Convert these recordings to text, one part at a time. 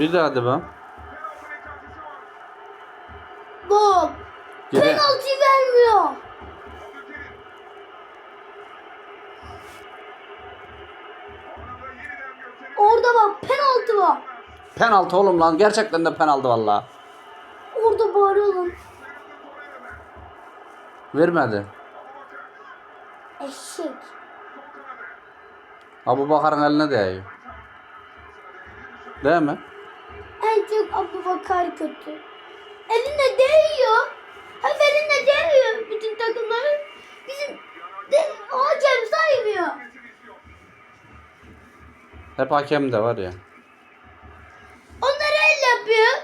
Bir daha bak. Bak. Gene- Penaltı vermiyor. Orada bak penaltı var. Penaltı oğlum lan. Gerçekten de penaltı valla. Orada bağırıyor lan. Vermedi. Eşek. Abu Bakar'ın eline değiyor. Değil mi? En çok Abu Bakar kötü. Eline değiyor. Hep eline değiyor bütün takımların. Bizim de, hakem saymıyor. Hep hakem de var ya. Onları el yapıyor.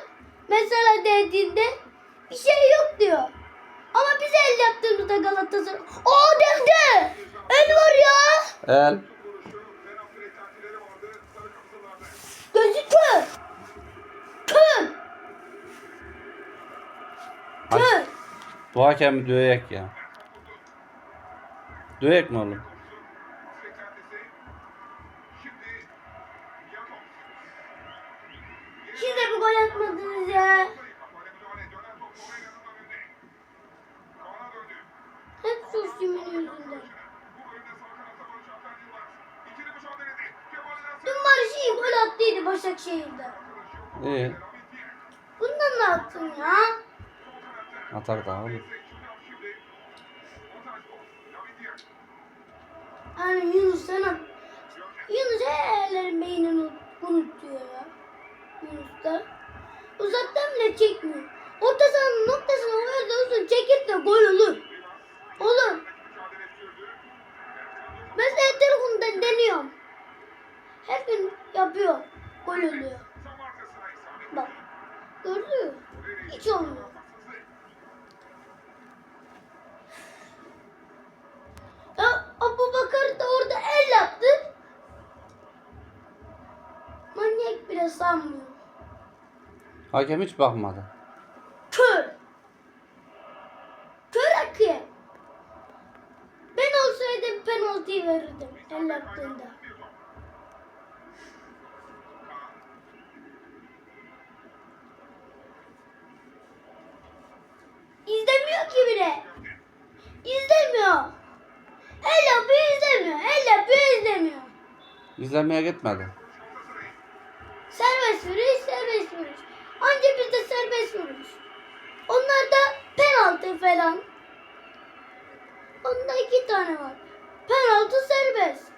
Mesela dediğinde bir şey yok diyor. Ama biz el yaptığımızda Galatasaray. Aa devde. El var ya. El. Kör. Bu hakem dövek ya. Dövek mi oğlum? Siz de bir gol atmadınız ya. Hep sus yemin yüzünden. Dün Barış iyi gol attıydı Başakşehir'de. İyi. Bundan ne attın ya? Atar daha oğlum. Yani Yunus sana Yunus herlerin beynini unut- unutuyor ya. Yunus da. Uzaktan bile çekmiyor. Orta sahanın noktasına orada uzun çekip de gol olur. Olur. Mesela telefonda deniyorum. Her gün yapıyor. Gol oluyor. Bak. Gördün mü? Hiç olmuyor. Manyak bile sanmıyor. Hakem hiç bakmadı. Kör. Kör hakem. Ben olsaydım penaltıyı verirdim el yaptığında. İzlemiyor ki bile. İzlemiyor. El yapıyor izlemiyor. El yapıyor izlemiyor. İzlemeye gitmedi. Serbest vuruş, serbest vuruş. Anca bizde serbest vuruş. Onlarda penaltı falan. Onda iki tane var. Penaltı serbest.